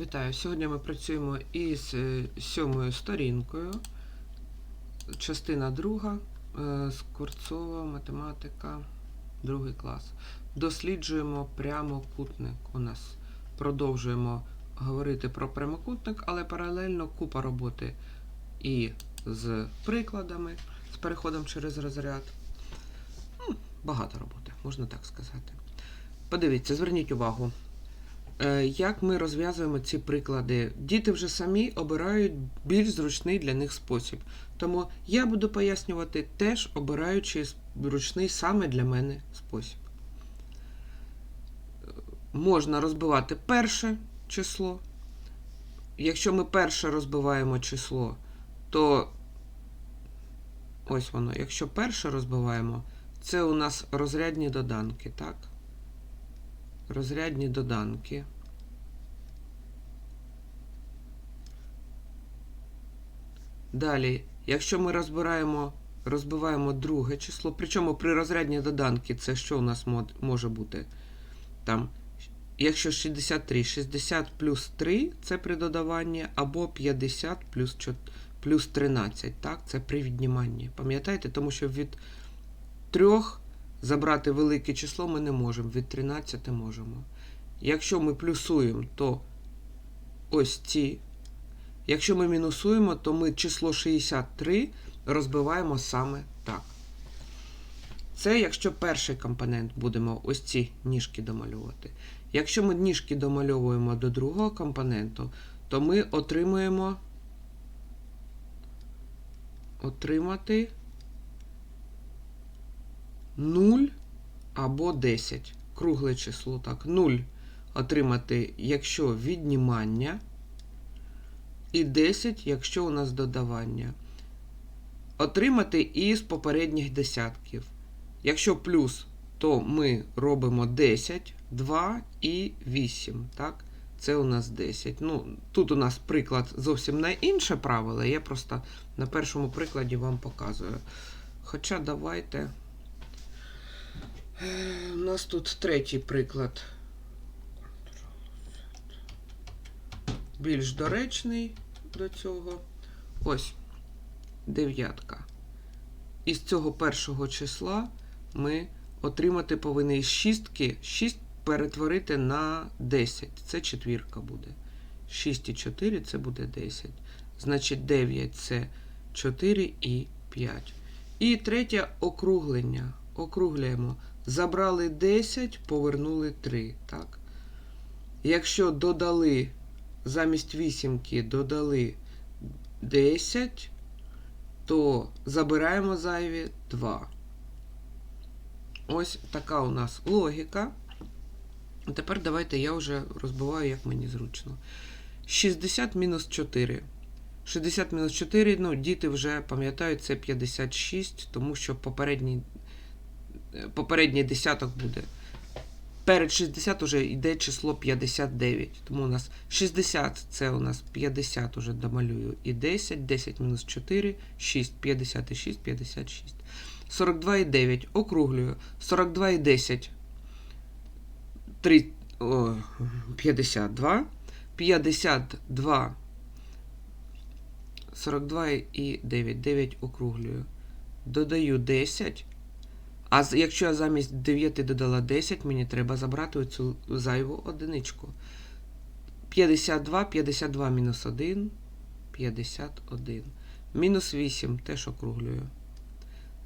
Вітаю! Сьогодні ми працюємо із е, сьомою сторінкою, частина друга, е, Скворцова, математика, другий клас. Досліджуємо прямокутник. У нас продовжуємо говорити про прямокутник, але паралельно купа роботи і з прикладами, з переходом через розряд. Ну, Багато роботи, можна так сказати. Подивіться, зверніть увагу. Е, Як ми розв'язуємо ці приклади? Діти вже самі обирають більш зручний для них спосіб. Тому я буду пояснювати теж обираючи зручний саме для мене спосіб. Можна розбивати перше число. Якщо ми перше розбиваємо число, то ось воно. Якщо перше розбиваємо, це у нас розрядні доданки, так? Розрядні доданки. Далі, якщо ми розбираємо, розбиваємо друге число, причому при розрядні доданки це що у нас може бути? Там, якщо 63, 60 плюс 3 це при додаванні, або 50 плюс, 4, плюс 13, так, це при відніманні. Пам'ятаєте, тому що від 3 забрати велике число ми не можемо, від 13 можемо. Якщо ми плюсуємо, то ось ці. Якщо ми мінусуємо, то ми число 63 розбиваємо саме так. Це якщо перший компонент будемо ось ці ніжки домальовувати. Якщо ми ніжки домальовуємо до другого компоненту, то ми отримуємо отримати 0 або 10. Кругле число, так. 0 отримати, якщо віднімання, і 10, якщо у нас додавання. Отримати із попередніх десятків. Якщо плюс, то ми робимо 10, 2 і 8. Так? Це у нас 10. Ну, тут у нас приклад зовсім на інше правило. Я просто на першому прикладі вам показую. Хоча давайте. У нас тут третій приклад. Більш доречний до цього. Ось дев'ятка. Із цього першого числа ми отримати повинні із шістки 6 перетворити на 10. Це четвірка буде. 6 і 4 це буде 10. Значить, 9 це 4 і 5. І третє округлення. Округлюємо. Забрали 10, повернули 3. Так? Якщо додали замість вісімки додали 10, то забираємо зайві 2. Ось така у нас логіка. Тепер давайте я вже розбиваю, як мені зручно. 60 мінус 4. 60 мінус 4, ну, діти вже пам'ятають, це 56, тому що попередній, попередній десяток буде. Перед 60 вже йде число 59. Тому у нас 60 це у нас 50 уже домалюю. І 10, 10 мінус 4, 6, 56, 56. 42 і 9 округлюю. 42 і 10. 3, о, 52. 52. 42 і 9. 9 округлюю. Додаю 10. А якщо я замість 9 додала 10, мені треба забрати цю зайву одиничку. 52, 52 мінус 1, 51. Мінус 8 теж округлюю.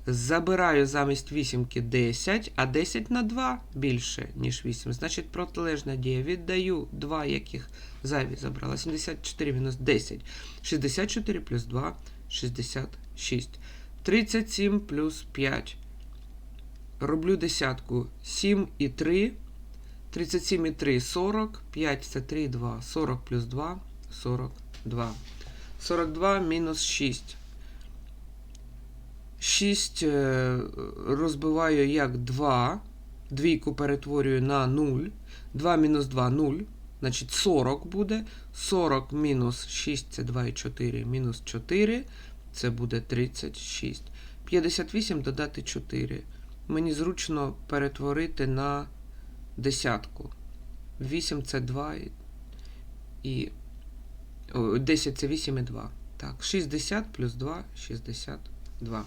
Забираю замість 8 10, а 10 на 2 більше, ніж 8. Значить, протилежна дія. Віддаю 2, яких зайві забрала. 74 мінус 10. 64 плюс 2 66. 37 плюс 5. Роблю десятку. 7 і 3. 37 і 3 40. 5 це 3 і 2. 40 плюс 2 42. 42 мінус 6. 6 е, розбиваю як 2. Двійку перетворюю на 0. 2 мінус 2 0. Значить 40 буде. 40 мінус 6 це 2 і 4. Мінус 4. Це буде 36. 58 додати 4. Мені зручно перетворити на десятку. 8 це 2. і. 10 це 8 і 2. Так, 60 плюс 2 62.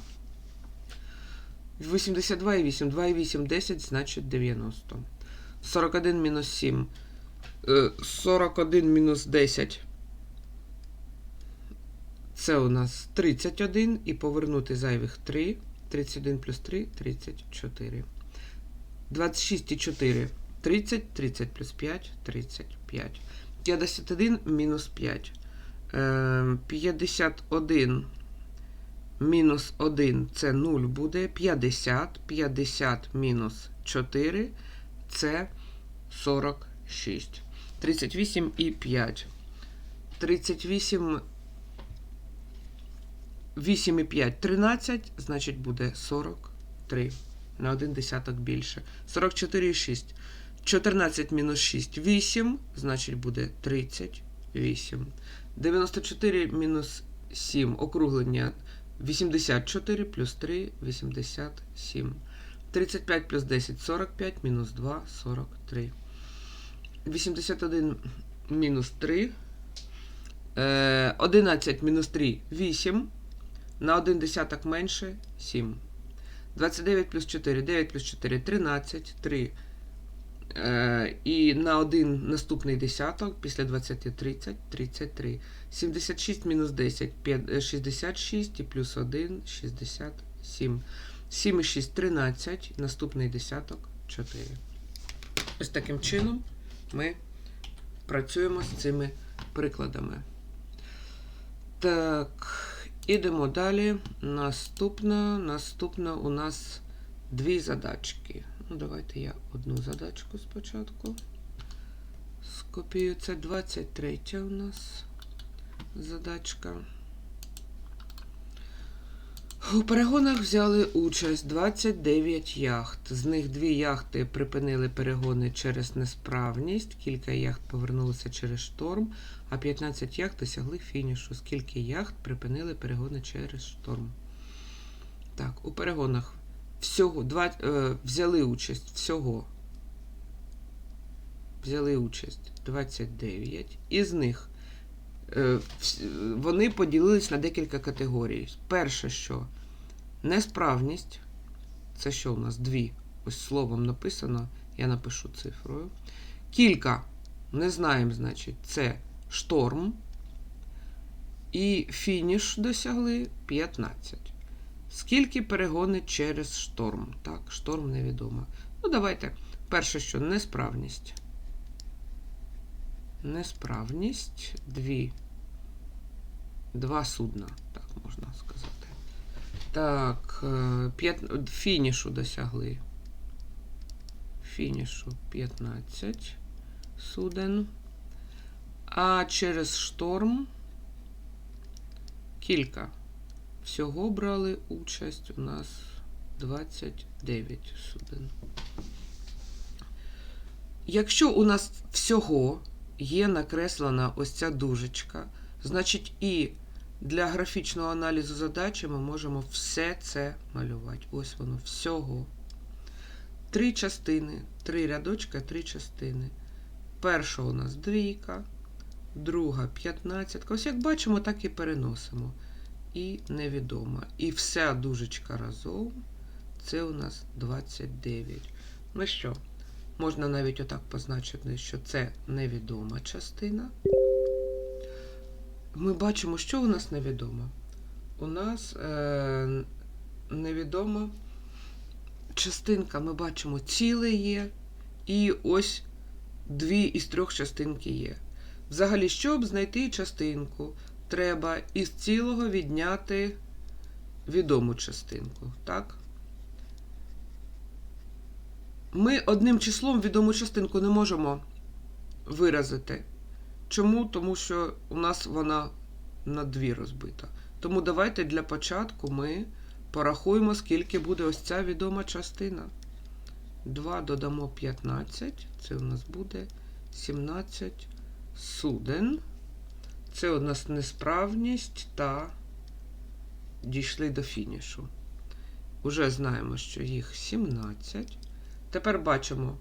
82 і 8. 2 і 8 10, значить 90. 41 мінус 7. Е, 41 мінус 10. Це у нас 31 і повернути зайвих 3. 31 плюс 3 34. 26 і 4 30, 30 плюс 5 35. 51 мінус 5. Е, 51 мінус 1 це 0 буде. 50. 50 мінус 4 це 46. 38 і 5. 38 8 і 5 13, значить буде 43. На один десяток більше. 44 6. 14 мінус 6 8, значить буде 38. 94 мінус 7 округлення 84 плюс 3 87. 35 плюс 10 45 мінус 2 43. 81 мінус 3. Е, 11 мінус 3 8. На 1 десяток менше 7. 29 плюс 4, 9 плюс 4, 13, 3. Е, і на один наступний десяток після 20 30, 33. 76 мінус 10, 5, е, 66 і плюс 1, 67. 7 і 6, 13, наступний десяток 4. Ось таким чином ми працюємо з цими прикладами. Так, ідемо далі. Наступна, наступна у нас дві задачки. Ну, давайте я одну задачку спочатку. Скопію. Це 23 у нас задачка. У перегонах взяли участь 29 яхт. З них дві яхти припинили перегони через несправність, кілька яхт повернулися через шторм, а 15 яхт досягли фінішу. Скільки яхт припинили перегони через шторм? Так, у перегонах всього два, е, взяли участь всього. Взяли участь 29. Із них вони поділились на декілька категорій. Перше, що несправність. Це що у нас? Дві. Ось словом написано, я напишу цифрою. Кілька, не знаємо, значить, це шторм. І фініш досягли 15. Скільки перегони через шторм? Так, шторм невідомо. Ну, давайте. Перше, що несправність. Несправність. Дві. Два судна, так можна сказати. Так, е, п'ят... фінішу досягли. Фінішу 15 суден. А через шторм кілька. Всього брали участь у нас 29 суден. Якщо у нас всього є накреслена ось ця дужечка, значить і для графічного аналізу задачі ми можемо все це малювати. Ось воно всього. Три частини, три рядочка, три частини. Перша у нас двійка, друга 15. Ось як бачимо, так і переносимо. І невідома. І вся дужечка разом це у нас 29. Ну що, можна навіть отак позначити, що це невідома частина. Ми бачимо, що у нас невідомо. У нас е, невідома частинка, ми бачимо, ціле є, і ось дві із трьох частинки є. Взагалі, щоб знайти частинку, треба із цілого відняти відому частинку. Так? Ми одним числом відому частинку не можемо виразити. Чому? Тому що у нас вона на дві розбита. Тому давайте для початку ми порахуємо, скільки буде ось ця відома частина. 2 додамо 15, це у нас буде 17 суден. Це у нас несправність та дійшли до фінішу. Уже знаємо, що їх 17. Тепер бачимо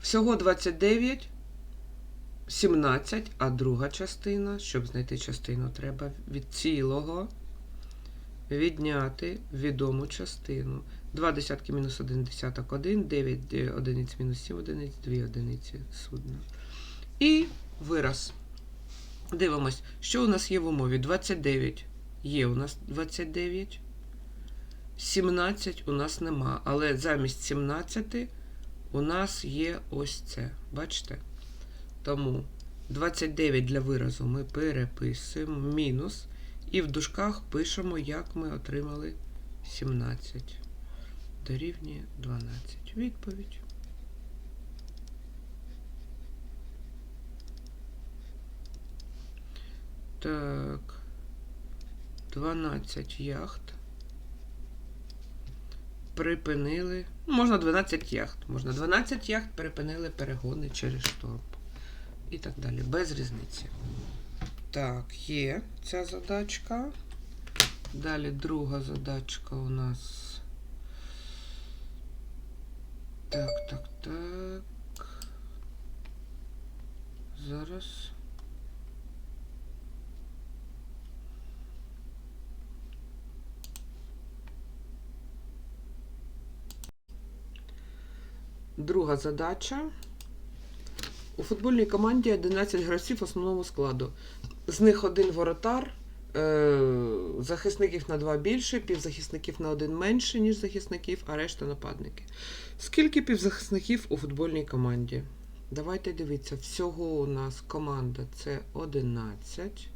всього 29. 17, а друга частина, щоб знайти частину, треба від цілого відняти відому частину. 2 десятки мінус 1 десяток 1, 9 одиниць мінус 7 одиниць, 2 одиниці судна. І вираз. Дивимось, що у нас є в умові? 29. Є у нас 29. 17 у нас нема. Але замість 17 у нас є ось це. Бачите? Тому 29 для виразу ми переписуємо мінус. І в дужках пишемо, як ми отримали 17. Дорівнює 12. Відповідь. Так. 12 яхт. Припинили. ну, Можна 12 яхт. Можна 12 яхт припинили перегони через шторм. І так далі. Без різниці. Так, є ця задачка. Далі друга задачка у нас. Так, так, так. Зараз. Друга задача. У футбольній команді 11 гравців основного складу. З них один воротар, е, захисників на два більше, півзахисників на один менше, ніж захисників, а решта нападники. Скільки півзахисників у футбольній команді? Давайте дивитися. Всього у нас команда це 11.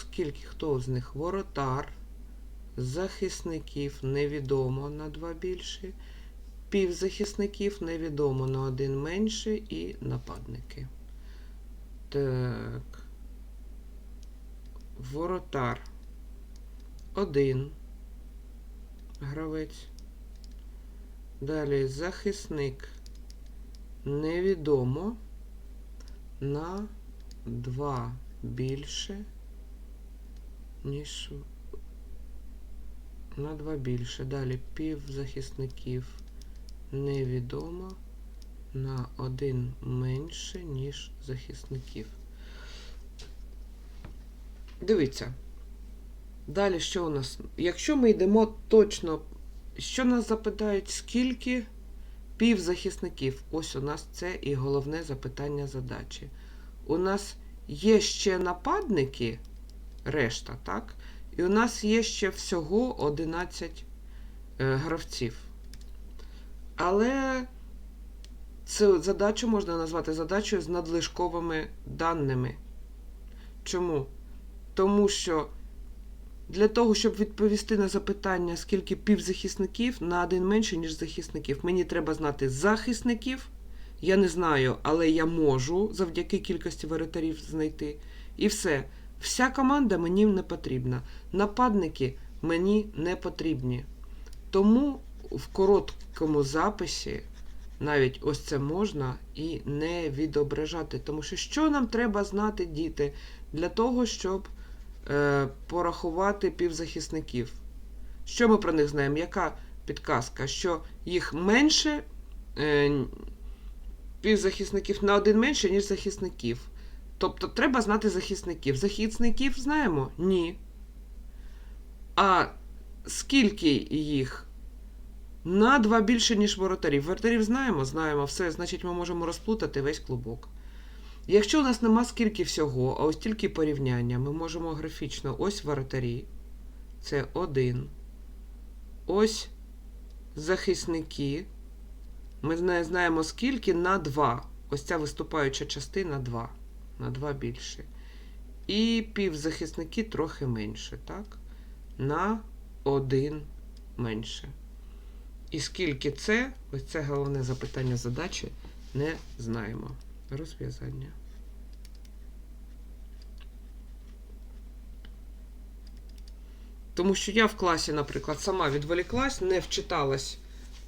Скільки хто з них воротар, захисників невідомо на два більше, півзахисників невідомо на один менше і нападники. Так. Воротар. Один гравець. Далі захисник невідомо на 2 більше, ніж на 2 більше. Далі півзахисників невідомо на 1 менше, ніж захисників. Дивіться. Далі що у нас? Якщо ми йдемо точно, що нас запитають, скільки півзахисників? Ось у нас це і головне запитання задачі. У нас є ще нападники, решта, так? І у нас є ще всього 11 е, гравців. Але цю задачу можна назвати задачею з надлишковими даними. Чому? Тому що для того, щоб відповісти на запитання, скільки півзахисників, на один менше, ніж захисників, мені треба знати захисників. Я не знаю, але я можу завдяки кількості воротарів знайти. І все. Вся команда мені не потрібна. Нападники мені не потрібні. Тому в короткому записі навіть ось це можна і не відображати. Тому що що нам треба знати, діти, для того, щоб е, порахувати півзахисників? Що ми про них знаємо? Яка підказка? Що їх менше е, півзахисників на один менше, ніж захисників. Тобто треба знати захисників. Захисників знаємо? Ні. А скільки їх? На два більше, ніж воротарів. Воротарів знаємо, знаємо, все, значить, ми можемо розплутати весь клубок. Якщо у нас нема скільки всього, а ось тільки порівняння, ми можемо графічно ось воротарі. Це один. Ось захисники. Ми зна- знаємо скільки на 2. Ось ця виступаюча частина 2. На 2 більше. І півзахисники трохи менше, так? На 1 менше. І скільки це, ось це головне запитання задачі, не знаємо. Розв'язання. Тому що я в класі, наприклад, сама відволіклась, не вчиталась,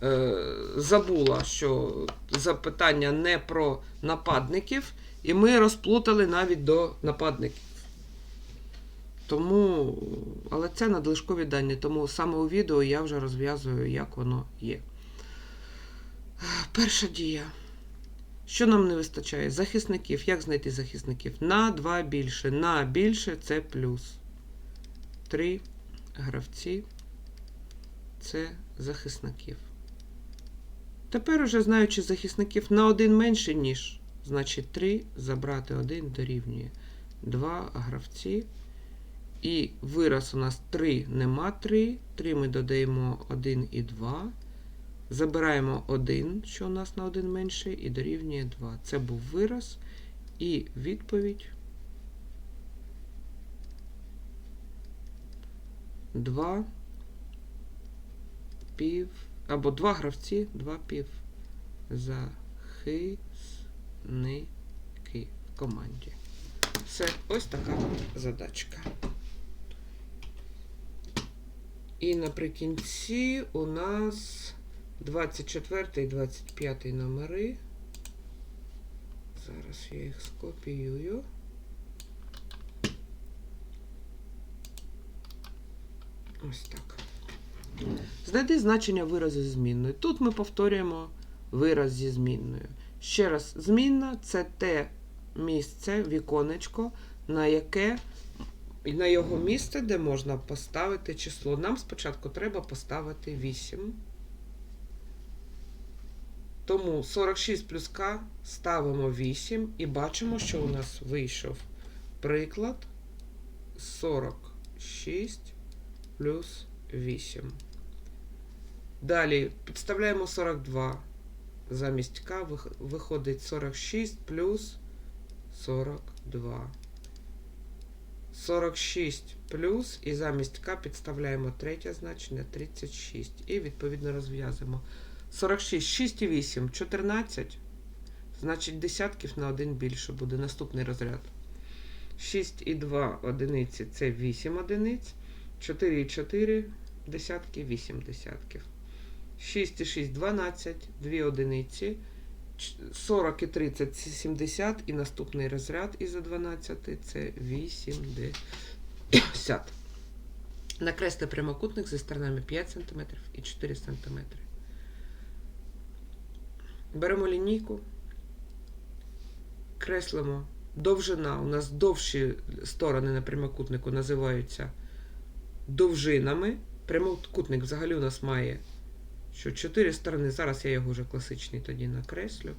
е, забула, що запитання не про нападників, і ми розплутали навіть до нападників. Тому, але це надлишкові дані, тому саме у відео я вже розв'язую, як воно є. Перша дія. Що нам не вистачає? Захисників. Як знайти захисників? На 2 більше. На більше це плюс. 3 гравці це захисників. Тепер уже знаючи захисників на один менше, ніж. Значить 3 забрати 1 дорівнює 2 гравці. І вираз у нас 3 нема 3. 3 ми додаємо 1 і 2. Забираємо 1, що у нас на 1 менше, і дорівнює 2. Це був вираз. І відповідь 2 пів. Або 2 гравці, 2 пів. Захисники в команді. Все, ось така задачка. І наприкінці у нас 24 і 25 номери. Зараз я їх скопіюю. Ось так. Знайди значення виразу змінною. Тут ми повторюємо вираз зі змінною. Ще раз, змінна це те місце, віконечко, на яке і на його місце, де можна поставити число. Нам спочатку треба поставити 8. Тому 46 плюс К ставимо 8 і бачимо, що у нас вийшов приклад 46 плюс 8. Далі підставляємо 42. Замість К виходить 46 плюс 42. 46 плюс і замість К підставляємо третє значення 36. І відповідно розв'язуємо. 46, 6 і 8, 14. Значить, десятків на один більше буде наступний розряд. 6 і 2 одиниці це 8 одиниць. 4 і 4 десятки, 8 десятків. 6 і 6 12, 2 одиниці. Ч- 40 і 30 це 70. І наступний розряд із 12 це 80. Накресли прямокутник зі сторонами 5 см і 4 см. Беремо лінійку, креслимо довжина. У нас довші сторони на прямокутнику називаються довжинами. Прямокутник взагалі у нас має що 4 сторони. Зараз я його вже класичний тоді накреслю.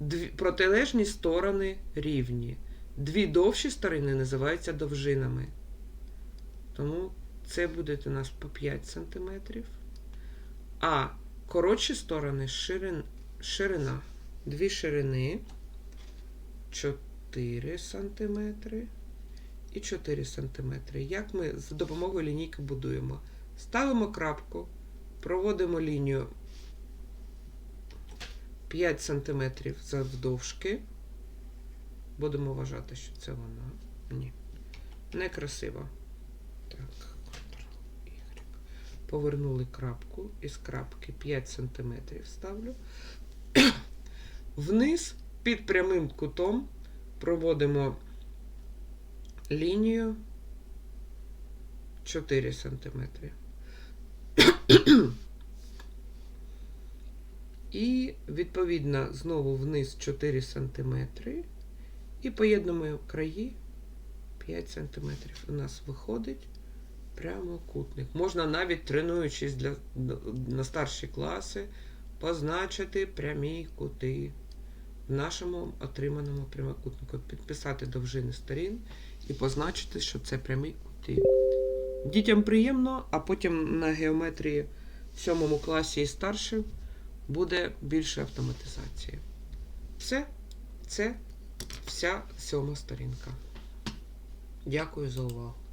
Дві, протилежні сторони рівні. Дві довші сторони називаються довжинами. Тому це буде у нас по 5 см. А коротші сторони ширин, ширина. Дві ширини 4 см і 4 см. Як ми за допомогою лінійки будуємо? Ставимо крапку, проводимо лінію 5 см завдовжки. Будемо вважати, що це вона. Ні. Некрасиво. Так. Повернули крапку. Із крапки 5 см ставлю. Вниз під прямим кутом проводимо лінію 4 см. І відповідно знову вниз 4 см. І поєднуємо краї 5 см. У нас виходить прямокутник. Можна навіть тренуючись для, на старші класи, позначити прямі кути в нашому отриманому прямокутнику. Підписати довжини сторін і позначити, що це прямі кути. Дітям приємно, а потім на геометрії в сьомому класі і старше буде більше автоматизації. Все, це вся сьома сторінка. Дякую за увагу.